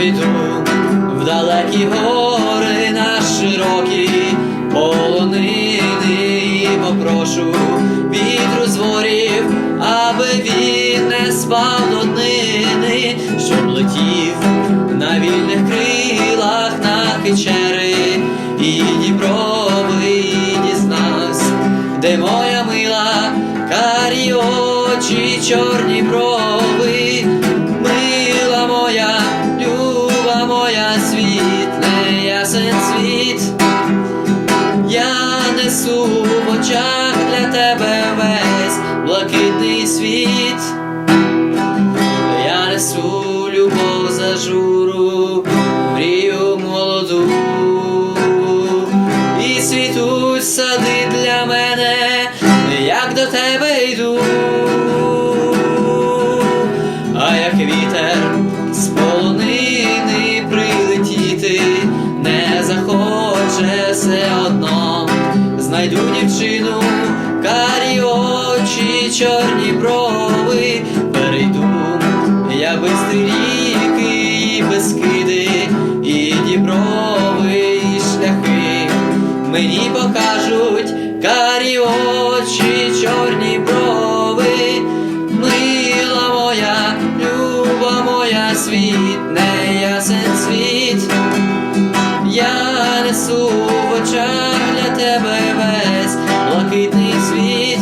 піду в далекі гори на широкі полонини. І попрошу вітру з аби він не спав до днини, щоб летів на вільних крилах на печери і діброви і дізнався, де моя мила, карі очі, чорні брови, моя, світле, ясен світ. Я несу в очах для тебе весь блакитний світ. Я несу любов за журу, мрію молоду, і світуть сади для мене, як до тебе все одно, знайду дівчину, карі очі, чорні брови, перейду я бистрі ріки і безкиди, і діброви, і шляхи. Мені покажуть карі очі, чорні брови, мила моя, люба моя, світ, не ясен світ. Я несу очах для тебе весь блакитний світ.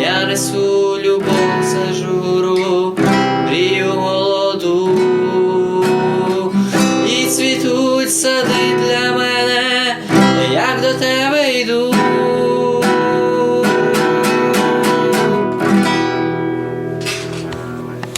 Я несу любов за журу, мрію молоду, і цвітуть сади для мене, як до тебе